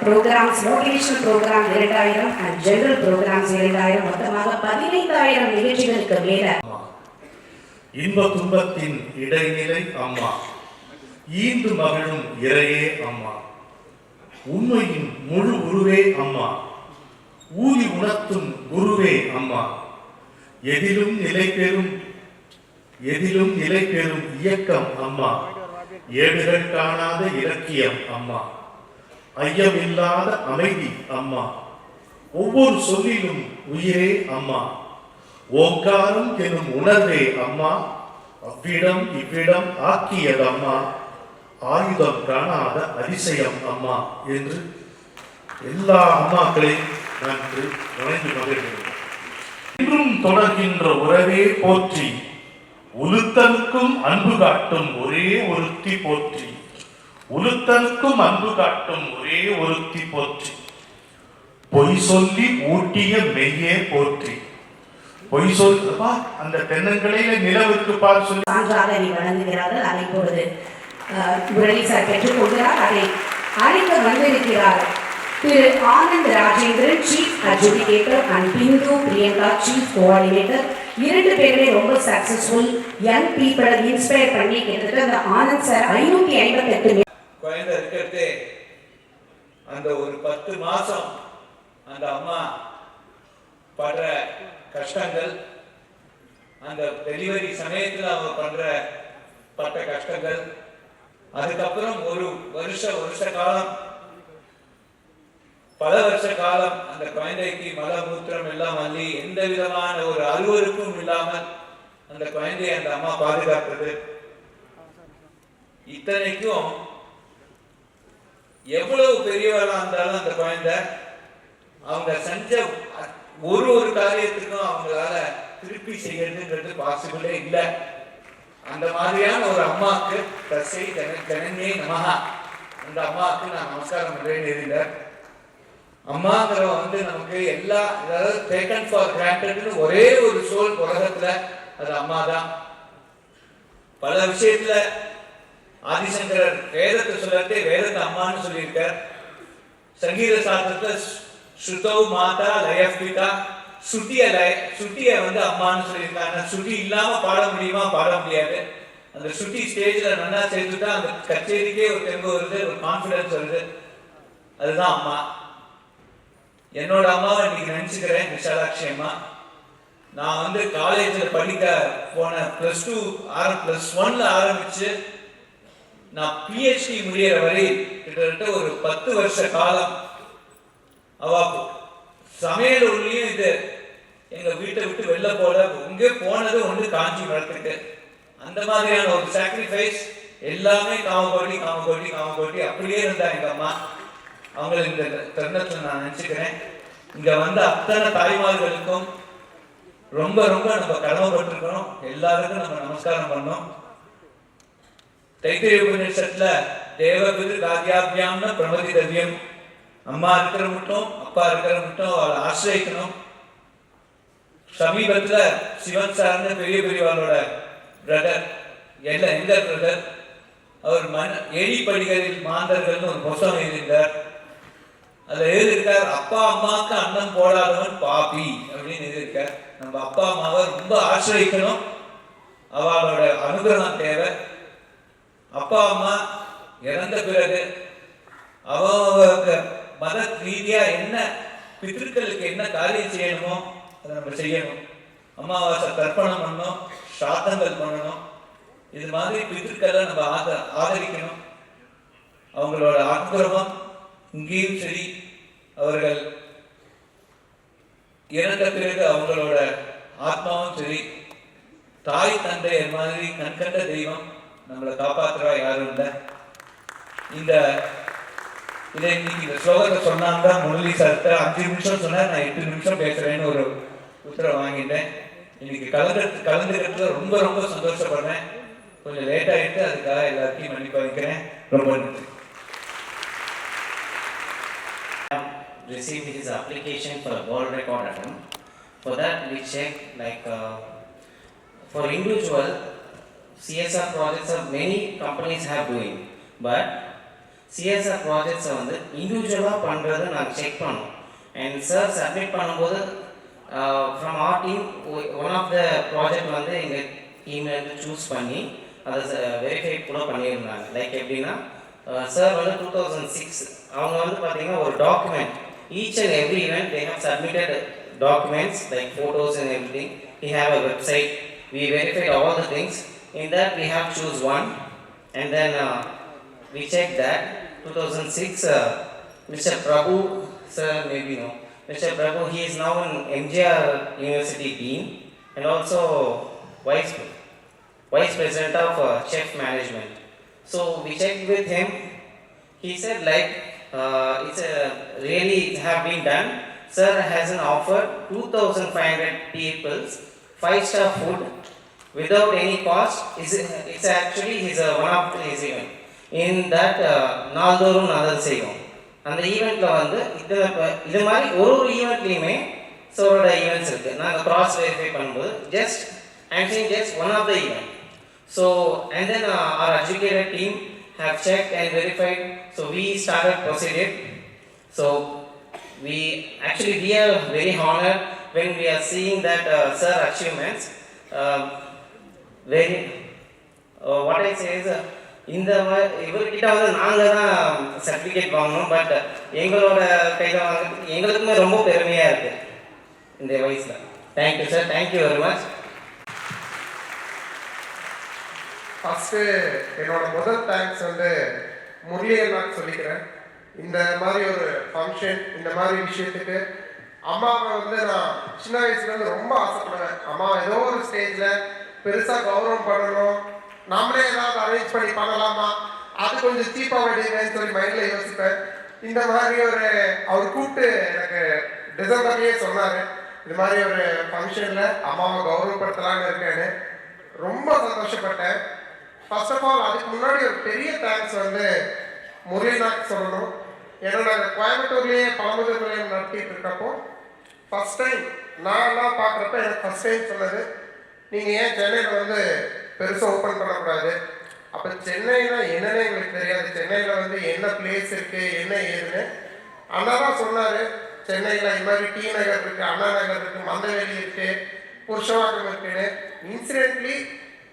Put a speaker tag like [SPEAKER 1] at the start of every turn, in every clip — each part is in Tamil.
[SPEAKER 1] ப்ரோக்ராம்ஸ் மோட்டிவேஷனல் ப்ரோக்ராம் இரண்டாயிரம் அண்ட் ஜெனரல் ப்ரோக்ராம்ஸ் இரண்டாயிரம் மொத்தமாக பதினைந்தாயிரம் நிகழ்ச்சிகளுக்கு மேல.
[SPEAKER 2] இன்ப துன்பத்தின் இடைநிலை அம்மா ஈந்து மகளும் இறையே அம்மா உண்மையின் முழு உருவே அம்மா ஊதி உணர்த்தும் குருவே அம்மா எதிலும் நிலை பெறும் எதிலும் நிலை பெறும் இயக்கம் அம்மா ஏடுகள் காணாத இலக்கியம் அம்மா ஐயமில்லாத அமைதி அம்மா. ஒவ்வொரு சொல்லிலும் உயிரே அம்மா. ஓங்காரம் எனும் உணர்வே அம்மா. அவ்விடம் இவ்விடம் ஆக்கியது அம்மா. ஆயுதம் காணாத அதிசயம் அம்மா என்று எல்லா அம்மாக்களையும் நான் வணங்கி மகிழ்கிறேன் இன்றும் தொடர்கின்ற உறவே போற்றி. உளுத்தலுக்கும் அன்பு காட்டும் ஒரே ஒருத்தி போற்றி. உளுத்தனுக்கும் அன்பு காட்டும் ஒரே ஒருத்தி போற்றி. பொய் சொல்லி ஊட்டிய மெய்யே போற்றி. பொய் சொல்லுப்பா அந்த தென்னங்களையில நிலவுக்கு பார் சொல்லி.
[SPEAKER 1] நீ வழங்குகிறார்கள் அதை போடுது. முரளி சார் பெற்றுக்கொள்கிறார் அதை அழைக்க வந்திருக்கிறார். திரு Anand Rajendran chief adjudicator and Bindu Priyanka chief coordinator இரண்டு பேருமே ரொம்ப சக்சஸ்ஃபுல் யங் பீப்புளை இன்ஸ்பயர் பண்ணி கிட்டத்தட்ட அந்த ஆனந்த் சார் ஐநூத்தி ஐம்பத்தெட்டு
[SPEAKER 3] குழந்தை இருக்கிறது அந்த ஒரு பத்து மாசம் அந்த அம்மா படுற கஷ்டங்கள் அந்த டெலிவரி சமயத்துல அவங்க பண்ற பட்ட கஷ்டங்கள் அதுக்கப்புறம் ஒரு வருஷ வருஷ காலம் பல வருஷ காலம் அந்த குழந்தைக்கு மலமூத்திரம் எல்லாம் அள்ளி எந்த விதமான ஒரு அருவருப்பும் இல்லாமல் அந்த குழந்தையை அந்த அம்மா பாதுகாத்தது. இத்தனைக்கும் எவ்வளவு பெரியவரா இருந்தாலும் அந்த குழந்தை அவங்க செஞ்ச ஒரு ஒரு காரியத்துக்கும் அவங்களால திருப்பி செய்யறதுங்கிறது பாசிபிளே இல்லை. அந்த மாதிரியான ஒரு அம்மாவுக்கு தசை ஜன ஜனனே நமஹா. அந்த அம்மாவுக்கு நான் நமஸ்காரம் பண்றேன்னு இருந்தார் அம்மாங்கிறவ வந்து நமக்கு எல்லா அதாவது டேக்கன் ஃபார் கிராண்டட்னு ஒரே ஒரு சோல் உலகத்துல அது அம்மா தான் பல விஷயத்துல ஆதிசங்கரர் வேதத்தை சொல்லத்தே வேதத்தை அம்மான்னு சொல்லியிருக்கார். சங்கீத சாஸ்திரத்துல சு- மாதா லயபிதா சுட்டிய லய சுட்டிய வந்து அம்மான்னு சொல்லியிருக்காங்க. சுட்டி இல்லாம பாட முடியுமா? பாட முடியாது. அந்த சுட்டி ஸ்டேஜ்ல நல்லா சேர்த்துட்டா அந்த கச்சேரிக்கே ஒரு தெம்பு வருது ஒரு கான்பிடன்ஸ் வருது. அதுதான் அம்மா. என்னோட அம்மாவை இன்னைக்கு நினைச்சுக்கிறேன் விஷாலாட்சி அம்மா. நான் வந்து காலேஜில் படிக்க போன ப்ளஸ் டூ ஆர ப்ளஸ் ஒன்ல ஆரம்பிச்சு நான் பிஹெச்டி முடிகிற வரை கிட்டத்தட்ட ஒரு பத்து வருஷ காலம் அவ சமையல் உள்ளியும் இது. எங்க வீட்டை விட்டு வெளில போல இங்கே போனது ஒன்று காஞ்சி வளர்த்துட்டு அந்த மாதிரியான ஒரு சாக்ரிஃபைஸ் எல்லாமே காமகோட்டி காமகோட்டி காமகோட்டி அப்படியே இருந்தா எங்க அம்மா. அவங்களை இந்த தருணத்தில் நான் நினைச்சுக்கிறேன். இங்க வந்த அத்தனை தாய்மார்களுக்கும் ரொம்ப ரொம்ப நம்ம கடமைப்பட்டிருக்கிறோம் எல்லாருக்கும் நம்ம நமஸ்காரம் பண்ணோம். தைத்திரிய உபநிஷத்துல தேவபிது காத்தியாபியாம்னு பிரமதி தவ்யம் அம்மா இருக்கிற மட்டும் அப்பா இருக்கிற மட்டும் அவளை ஆசிரியக்கணும். சமீபத்துல சிவன் சார்ந்த பெரிய பெரியவாளோட பிரதர் எல்லாம் எங்க பிரதர்? அவர் மன எழிப்படிகளில் மாந்தர்கள்னு ஒரு புத்தகம் எழுதியிருந்தார். அதுல எழுதியிருக்கார் அப்பா அம்மாவுக்கு அண்ணன் போடாதவன் பாப்பி அப்படின்னு எழுதியிருக்கார். நம்ம அப்பா அம்மாவை ரொம்ப ஆசிரியக்கணும். அவளோட அனுகிரகம் தேவை. அப்பா அம்மா இறந்த பிறகு அவங்க மத ரீதியா என்ன பித்திருக்களுக்கு என்ன காரியம் செய்யணுமோ அதை நம்ம செய்யணும். அமாவாசை தர்ப்பணம் பண்ணணும் சாத்தங்கள் பண்ணணும். இது மாதிரி பித்திருக்களை நம்ம ஆத ஆதரிக்கணும். அவங்களோட ஆக்கிரமம் இங்கேயும் சரி. அவர்கள் இறந்த பிறகு அவங்களோட ஆத்மாவும் சரி. தாய் தந்தையர் மாதிரி கண்கண்ட தெய்வம். நம்மளை காப்பாத்துறா யாரும் இல்லை. இந்த இதை இன்னைக்கு இந்த ஸ்லோகத்தை சொன்னாங்க முரளி சார்கிட்ட அஞ்சு நிமிஷம் சொன்னார் நான் எட்டு நிமிஷம் பேசுறேன்னு ஒரு உத்தரவு வாங்கிட்டேன். இன்னைக்கு கலந்து கலந்துக்கிறதுல ரொம்ப ரொம்ப சந்தோஷப்படுறேன். கொஞ்சம் லேட் ஆயிட்டு அதுக்காக எல்லாத்தையும் மன்னிப்பா வைக்கிறேன். ரொம்ப நன்றி.
[SPEAKER 4] Received his application for a world record attempt. For that, we check like uh, for individual CSR projects, are many companies have doing, but CSR ப்ராஜெக்ட்ஸை வந்து இண்டிவிஜுவலாக பண்ணுறது நாங்கள் செக் பண்ணோம் அண்ட் சார் சப்மிட் பண்ணும்போது from our team one of the project வந்து எங்கள் டீம்லேருந்து சூஸ் பண்ணி அதை வெரிஃபை கூட பண்ணியிருந்தாங்க. லைக் எப்படின்னா சார் வந்து டூ தௌசண்ட் சிக்ஸ் அவங்க வந்து பார்த்தீங்கன்னா ஒரு document each and every event they have submitted documents like photos and everything we have a website we verified all the things in that we have choose one and then uh, we check that. 2006 uh, mr prabhu sir maybe no mr prabhu he is now in mgr university dean and also vice vice president of uh, chef management. So we checked with him. He said like uh, it's a really have been done. Sir has an offer 2500 people's five star food without any cost is it's actually his uh, one of his event in that நாள்தோறும் நாதல் செய்வோம் அந்த ஈவெண்ட்டில் வந்து இதில் இப்போ இது மாதிரி ஒரு ஒரு ஈவெண்ட்லேயுமே சோலோட ஈவெண்ட்ஸ் இருக்குது நாங்கள் க்ராஸ் வெரிஃபை பண்ணும்போது just actually just one of the event so and then our educated team have check and verified so we started procedure so we actually we are very honour when we are seeing that sir achievements very what I says இந்த இவர்கிட்ட வந்து நாங்கள் தான் சர்டிஃபிகேட் வாங்கணும் பட் uh, எங்களோட கையில் வாங்க எங்களுக்குமே ரொம்ப பெருமையாக இருக்குது இந்த வயசில். Thank you sir thank you very much
[SPEAKER 5] first என்னோட முதல் தேங்க்ஸ் வந்து முரளியண்ணாக்கு சொல்லிக்கிறேன். இந்த மாதிரி ஒரு ஃபங்க்ஷன் இந்த மாதிரி விஷயத்துக்கு அம்மாவை வந்து நான் சின்ன வயசுலேருந்து ரொம்ப ஆசைப்படுவேன். அம்மா ஏதோ ஒரு ஸ்டேஜில் பெருசாக கௌரவம் பண்ணணும் நம்மளே ஏதாவது அரேஞ்ச் பண்ணி பண்ணலாமா? அது கொஞ்சம் சீப்பாக வேண்டியதுன்னு சொல்லி மைண்டில் யோசிப்பேன். இந்த மாதிரி ஒரு அவர் கூப்பிட்டு எனக்கு டிசம்பர்லேயே சொன்னார். இது மாதிரி ஒரு ஃபங்க்ஷனில் அம்மாவை கௌரவப்படுத்தலான்னு இருக்கேன்னு. ரொம்ப சந்தோஷப்பட்டேன். ஃபர்ஸ்ட் ஆஃப் ஆல் அதுக்கு முன்னாடி ஒரு பெரிய தேங்க்ஸ் வந்து முரளிநாத் சொல்லணும். ஏன்னா நாங்கள் கோயம்புத்தூர்லேயே பழமுதிர் நிலையம் நடத்திட்டு இருக்கப்போ ஃபர்ஸ்ட் டைம் நான் எல்லாம் பார்க்குறப்ப எனக்கு ஃபர்ஸ்ட் டைம் சொன்னது. நீங்கள் ஏன் சென்னையில் வந்து பெருசாக ஓப்பன் பண்ணக்கூடாது? அப்போ சென்னையில் என்னன்னு எங்களுக்கு தெரியாது. சென்னையில் வந்து என்ன பிளேஸ் இருக்குது என்ன ஏதுன்னு? அண்ணா தான் சொன்னார். சென்னையில் இது மாதிரி டி நகர் இருக்குது அண்ணா நகர் இருக்குது மந்தவெளி இருக்குது புருஷவாக்கம் இருக்குன்னு. இன்சிடென்ட்லி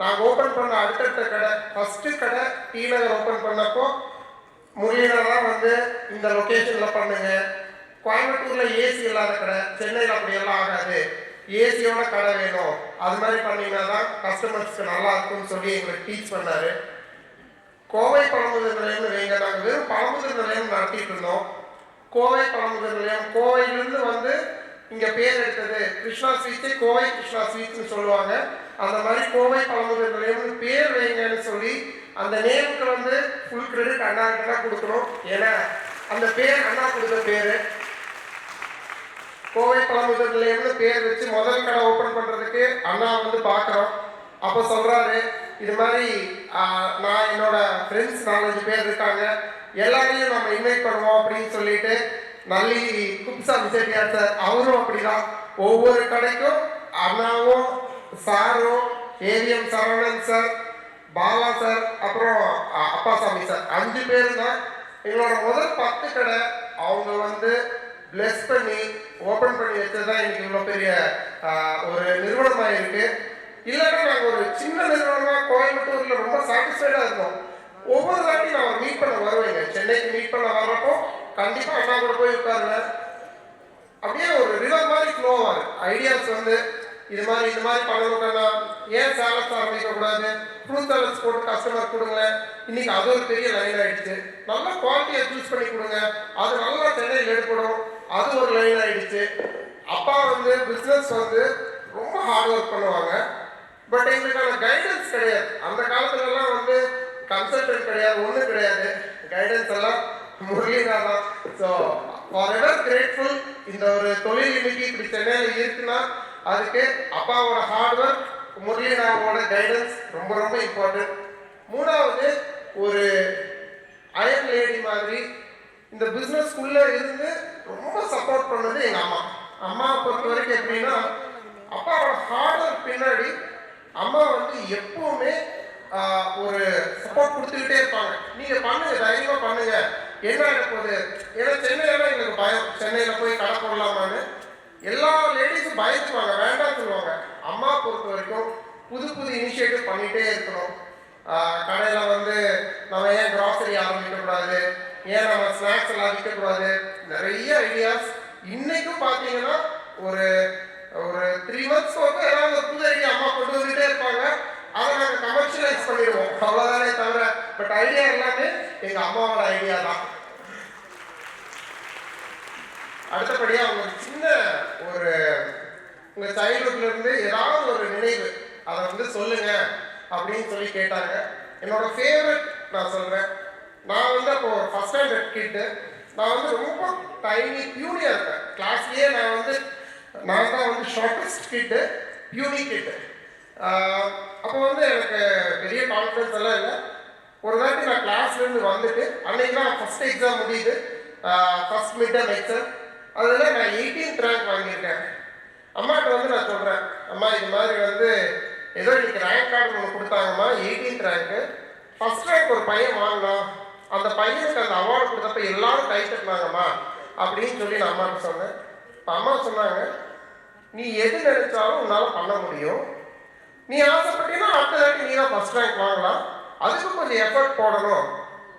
[SPEAKER 5] நாங்கள் ஓப்பன் பண்ண அடுத்தடுத்த கடை ஃபஸ்ட்டு கடை டி நகர் ஓப்பன் பண்ணப்போ முரளியனர் தான் வந்து இந்த லொக்கேஷனில் பண்ணுங்க. கோயம்புத்தூரில் ஏசி இல்லாத கடை சென்னையில் அப்படியெல்லாம் ஆகாது. ஏசியோட கடை வேணும். அது மாதிரி பண்ணீங்கன்னா தான் கஸ்டமர்ஸ்க்கு நல்லா இருக்கும்னு சொல்லி எங்களுக்கு டீச் பண்ணாரு. கோவை பழமுதிர் நிலையம்னு வைங்க நாங்கள் வெறும் பழமுதிர் நிலையம் நடத்திட்டு இருந்தோம். கோவை பழமுதிர் நிலையம் கோவையிலிருந்து வந்து இங்கே பேர் எடுத்தது கிருஷ்ணா ஸ்வீட்ஸே கோவை கிருஷ்ணா ஸ்வீட்ஸ்னு சொல்லுவாங்க. அந்த மாதிரி கோவை பழமுதிர் நிலையம்னு பேர் வைங்கன்னு சொல்லி அந்த நேமுக்கு வந்து ஃபுல் கிரெடிட் அண்ணா கிட்ட தான் கொடுக்கணும். ஏன்னா அந்த பேர் அண்ணா கொடுத்த பேர். கோவை பழமுதிர் நிலையம்னு பேர் வச்சு முதல் கடை ஓப்பன் பண்ணுறதுக்கு அண்ணா வந்து பார்க்குறோம் அப்போ சொல்கிறாரு இது மாதிரி நான் என்னோட ஃப்ரெண்ட்ஸ் நாலஞ்சு பேர் இருக்காங்க. எல்லாரையும் நம்ம இன்வைட் பண்ணுவோம் அப்படின்னு சொல்லிட்டு நல்லி குப்சாமி செட்டியார் சார் அவரும் அப்படிதான். ஒவ்வொரு கடைக்கும் அண்ணாவும் சாரும் ஏவிஎம் சரவணன் சார் பாலா சார் அப்புறம் அப்பாசாமி சார். அஞ்சு பேர் தான் எங்களோட முதல் பத்து கடை அவங்க வந்து பிளெஸ் பண்ணி ஓப்பன் பண்ணி வச்சது தான் இன்னைக்கு இவ்வளோ பெரிய ஒரு நிறுவனமாக இருக்கு. இல்லைன்னா நாங்கள் ஒரு சின்ன நிறுவனமாக கோயம்புத்தூரில் ரொம்ப சாட்டிஸ்ஃபைடாக இருக்கோம். ஒவ்வொரு தாட்டி நான் மீட் பண்ண வருவேங்க. சென்னைக்கு மீட் பண்ண வர்றப்போ கண்டிப்பாக அண்ணா கூட போய் உட்காருவேன் அப்படியே ஒரு ரிவர் மாதிரி ஃப்ளோ ஆகுது ஐடியாஸ் வந்து இது மாதிரி இது மாதிரி பண்ணணும்னா ஏன் சேலஸ் ஆரம்பிக்கக்கூடாது ஃப்ரூட் சேலஸ் போட்டு கஸ்டமர் கொடுங்களேன். இன்னைக்கு அது ஒரு பெரிய லைன் ஆயிடுச்சு. நல்ல குவாலிட்டியை சூஸ் பண்ணி கொடுங்க. அது நல்லா சென்னையில் எடுப்படும் அது ஒரு லைன் ஆயிடுச்சு. அப்பா வந்து பிஸ்னஸ் வந்து ரொம்ப ஹார்ட் ஒர்க் பண்ணுவாங்க. பட் எங்களுக்கான கைடன்ஸ் கிடையாது. அந்த காலத்துலலாம் வந்து கன்சல்டன்ட் கிடையாது ஒன்றும் கிடையாது. கைடன்ஸ் எல்லாம் முரளினா தான் ஸோ ஃபார் எவர் கிரேட்ஃபுல் இந்த ஒரு தொழில் இன்னைக்கு இப்படி சென்னையில் இருக்குன்னா அதுக்கு அப்பாவோட ஹார்ட் ஒர்க் முரளினாவோட கைடன்ஸ் ரொம்ப ரொம்ப இம்பார்ட்டன்ட் மூணாவது ஒரு அயன் லேடி மாதிரி இந்த பிஸ்னஸ்க்குள்ளே இருந்து ரொம்ப சப்போர்ட் பண்ணது எங்கள் அம்மா. அம்மா பொறுத்த வரைக்கும் எப்படின்னா அப்பாவோட ஹார்ட் ஒர்க் பின்னாடி அம்மா வந்து எப்பவுமே ஒரு சப்போர்ட் கொடுத்துக்கிட்டே இருப்பாங்க. நீங்க பண்ணுங்க தைரியமா பண்ணுங்க. என்ன போகுது? ஏன்னா சென்னையில எங்களுக்கு பயம். சென்னையில போய் கடை போடலாமான்னு. எல்லா லேடிஸும் பயந்துவாங்க வேண்டாம்னு சொல்லுவாங்க. அம்மா பொறுத்த வரைக்கும் புது புது இனிஷியேட்டிவ் பண்ணிட்டே இருக்கணும். ஆஹ் கடையில வந்து நம்ம ஏன் கிராசரி ஆரம்பிக்க கூடாது ஏன் நம்ம ஸ்நாக்ஸ் எல்லாம் விற்கக்கூடாது நிறைய ஐடியாஸ் இன்னைக்கும் பார்த்தீங்கன்னா ஒரு ஒரு த்ரீ மந்த்ஸ் வந்து ஏதாவது புது ஐடியா அம்மா கொண்டு வந்துட்டே இருப்பாங்க. அதை நாங்கள் கமர்ஷியலைஸ் பண்ணிடுவோம். அவ்வளோதானே தவிர பட் ஐடியா எல்லாமே எங்கள் அம்மாவோட ஐடியா தான். அடுத்தபடியாக அவங்க ஒரு சின்ன ஒரு உங்கள் சைல்டுஹுட்லேருந்து ஏதாவது ஒரு நினைவு அதை வந்து சொல்லுங்க அப்படின்னு சொல்லி கேட்டாங்க. என்னோட ஃபேவரட் நான் சொல்கிறேன் நான் வந்து அப்போ ஃபர்ஸ்ட் ஸ்டாண்டர்ட் கிட்டு நான் வந்து ரொம்ப டைனி பியூனியா இருப்பேன். கிளாஸ்லயே நான் வந்து நான் தான் வந்து ஷார்ட்டஸ்ட் கிட்டு பியூனி கிட்டு அப்போ வந்து எனக்கு பெரிய கான்ஃபிடன்ஸ் எல்லாம் இல்லை. ஒரு நாட்டி நான் கிளாஸ்லேருந்து வந்துட்டு அன்னைக்கு தான் ஃபஸ்ட் எக்ஸாம் முடியுது. ஃபர்ஸ்ட் மிட் டேர்ம் எக்ஸாம் அதில் நான் எயிட்டீன்த் ரேங்க் வாங்கியிருக்கேன். அம்மாட்ட வந்து நான் சொல்கிறேன் அம்மா இது மாதிரி வந்து ஏதோ இன்னைக்கு ரேங்க் கார்டு ஒன்று கொடுத்தாங்கம்மா எயிட்டீன்த் ரேங்க்கு ஃபர்ஸ்ட் ரேங்க் ஒரு பையன் வாங்கினான். அந்த பையனுக்கு அந்த அவார்டு கொடுத்தப்ப எல்லாரும் கை தட்டினாங்கம்மா அப்படின்னு சொல்லி நான் அம்மாட்ட சொன்னேன். அம்மா சொன்னாங்க நீ எது நினைச்சாலும் உன்னால் பண்ண முடியும். நீ ஆசைப்பட்டீங்கன்னா அடுத்த தாட்டி நீ தான் ஃபர்ஸ்ட் ரேங்க் வாங்கலாம். அதுக்கு கொஞ்சம் எஃபர்ட் போடணும்.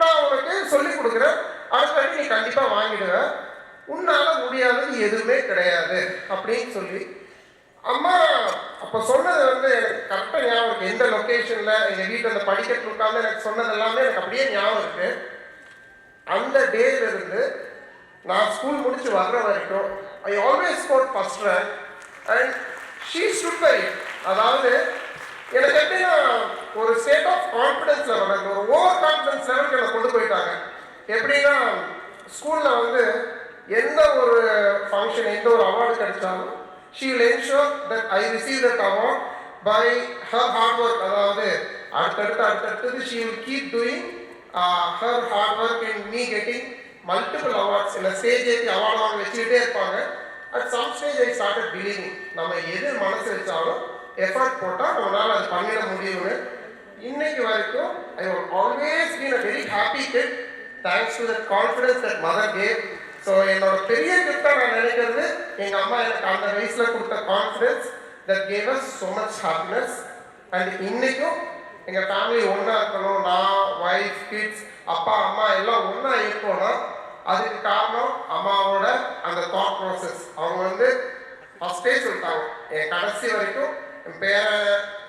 [SPEAKER 5] நான் உனக்கு சொல்லி கொடுக்குறேன். அடுத்த தாட்டி நீ கண்டிப்பாக வாங்கிடுவேன் உன்னால முடியாதது எதுவுமே கிடையாது. அப்படின்னு சொல்லி அம்மா அப்போ சொன்னது வந்து எனக்கு கரெக்டாக ஞாபகம் இருக்கு. எந்த லொக்கேஷனில் எங்கள் வீட்டில் அந்த படிக்கட்டு உட்காந்து எனக்கு சொன்னது எல்லாமே எனக்கு அப்படியே ஞாபகம் இருக்கு. அந்த டேலிருந்து நான் ஸ்கூல் முடிச்சு வர்ற வரைக்கும் I always score first rank and she stood by அதாவது எனக்கு எப்படின்னா ஒரு ஸ்டேட் ஆஃப் கான்ஃபிடன்ஸ் லெவல் எனக்கு ஒரு ஓவர் கான்ஃபிடன்ஸ் லெவலுக்கு என்னை கொண்டு போயிட்டாங்க. எப்படின்னா ஸ்கூலில் வந்து எந்த ஒரு ஃபங்க்ஷன் எந்த ஒரு அவார்டு கிடைச்சாலும் she will show that I receive that award by her hard work அதாவது அடுத்தடுத்து அடுத்தடுத்தது she will keep doing her hard work in me getting multiple awards இல்லை ஸ்டேஜ் ஏற்றி அவார்டு அவங்க வச்சுக்கிட்டே இருப்பாங்க. At some stage I start believing நம்ம எது மனசு வச்சாலும் எஃபர்ட் போட்டால் நம்மளால் அது பண்ணிட முடியும்னு. இன்னைக்கு வரைக்கும் I always been a very happy kid thanks to the confidence that mother gave so என்னோட பெரிய கிஃப்டாக நான் நினைக்கிறது எங்கள் அம்மா எனக்கு அந்த வயசில் கொடுத்த confidence that gave us so much happiness and இன்னைக்கும் எங்கள் ஃபேமிலி ஒன்றா இருக்கணும் நான் ஒய்ஃப் கிட்ஸ் அப்பா அம்மா எல்லாம் ஒன்றா இருக்கணும் அதுக்கு காரணம் அம்மாவோட அந்த தாட் ப்ராசஸ் அவங்க வந்து ஃபஸ்ட்டே சொல்லிட்டாங்க என் கடைசி வரைக்கும் என் பேர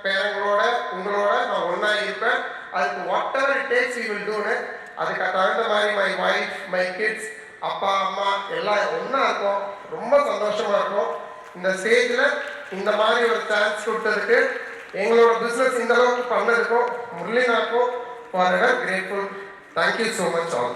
[SPEAKER 5] பேரங்களோட உங்களோட நான் ஒன்றா இருப்பேன். அதுக்கு whatever it takes you will டூன்னு அதுக்கு தகுந்த மாதிரி மை ஒய்ஃப் மை கிட்ஸ் அப்பா அம்மா எல்லாம் ஒன்றா இருக்கும். ரொம்ப சந்தோஷமா இருக்கும். இந்த ஸ்டேஜில் இந்த மாதிரி ஒரு சான்ஸ் கொடுத்ததுக்கு எங்களோட பிஸ்னஸ் இந்த அளவுக்கு பண்ணதுக்கும் முரளினாக்கும் for ever grateful thank you so much all